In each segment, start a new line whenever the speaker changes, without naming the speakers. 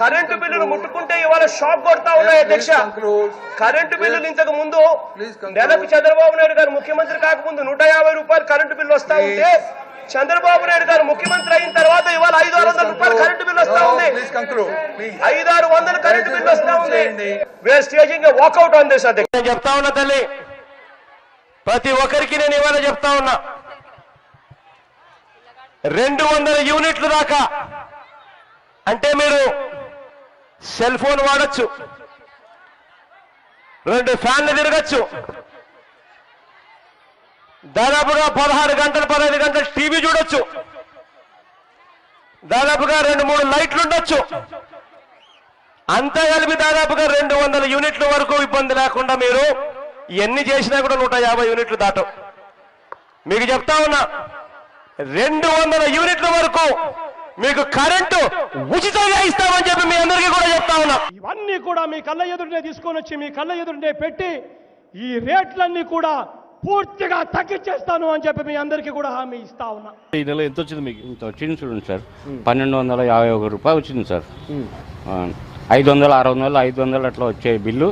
Current బిల్లులు ముట్టుకుంటే ఇవాళ షాక్ కొడతా ఉన్నాయి అధ్యక్ష. కరెంటు బిల్లులు ఇంతకు ముందు. నెలకు చంద్రబాబు నాయుడు గారు ముఖ్యమంత్రి కాకముందు నూట యాభై రూపాయలు కరెంటు బిల్లు వస్తా ఉంటే చంద్రబాబు నాయుడు గారు ముఖ్యమంత్రి అయిన తర్వాత ఇవాళ ఐదు ఆరు వందల రూపాయలు కరెంటు బిల్లు వస్తా ఉంది. ఐదు ఆరు వందల కరెంటు బిల్లు వస్తా ఉంది. We're staging walkout on this అధ్యక్ష. నేను చెప్తా ఉన్నా తల్లి. ప్రతి ఒక్కరికి నేను ఇవాళ చెప్తా ఉన్నా. రెండు వందల యూనిట్లు దాకా. అంటే మీరు సెల్ ఫోన్ వాడచ్చు. రెండు ఫ్యాన్లు తిరగచ్చు. దాదాపుగా పదహారు గంటలు పదహైదు గంటలు టీవీ చూడొచ్చు. దాదాపుగా రెండు మూడు లైట్లు ఉండొచ్చు. అంతా కలిపి దాదాపుగా రెండు వందల యూనిట్ల వరకు ఇబ్బంది లేకుండా మీరు ఎన్ని చేసినా కూడా నూట యాభై యూనిట్లు దాటం. మీకు చెప్తా ఉన్నా రెండు వందల యూనిట్ల వరకు మీకు కరెంటు ఉచితంగా ఇస్తామని చెప్తా ఉన్నా.
ఇవన్నీ కూడా మీ కళ్ళ ఎదురునే తీసుకొని వచ్చి మీ కళ్ళ ఎదురునే పెట్టి ఈ రేట్లన్నీ కూడా పూర్తిగా తగ్గించేస్తాను అని చెప్పి మీ అందరికీ కూడా హామీ ఇస్తా ఉన్నా.
ఈ నెల ఎంత వచ్చింది మీకు?
ఇంత వచ్చింది చూడండి సార్. పన్నెండు వందల యాభై ఒక రూపాయి వచ్చింది సార్. ఆ, ఐదు వందలు ఆరు వందలు ఐదు వందలు అట్లా వచ్చే బిల్లు.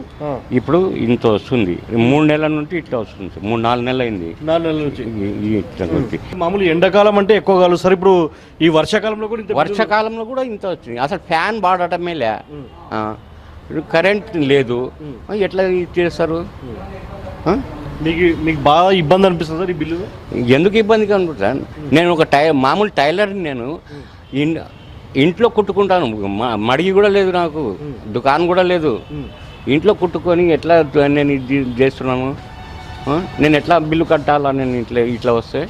ఇప్పుడు ఇంత వస్తుంది. మూడు నెలల నుండి ఇట్లా వస్తుంది. మూడు నాలుగు నెలలు అయింది
నాలుగు నెలల నుంచి. మామూలు ఎండాకాలం అంటే ఎక్కువ కాదు సార్ ఇప్పుడు ఈ వర్షాకాలంలో కూడా ఇంత
వర్షాకాలంలో కూడా ఇంత వచ్చింది. అసలు ఫ్యాన్ వాడటమే లే. కరెంట్ లేదు. ఎట్లా చేస్తారు?
మీకు మీకు బాగా ఇబ్బంది అనిపిస్తుంది సార్ ఈ బిల్లు
ఎందుకు ఇబ్బందిగా అనుకుంటాను నేను ఒక టై మామూలు టైలర్ని నేను ఇంట్లో కుట్టుకుంటాను. మ- మడిగి కూడా లేదు నాకు. దుకాణం కూడా లేదు. ఇంట్లో కుట్టుకొని ఎట్లా నేను ఇది చేస్తున్నాను? నేను ఎట్లా బిల్లు కట్టాలా నేను ఇట్లా ఇట్లా వస్తే?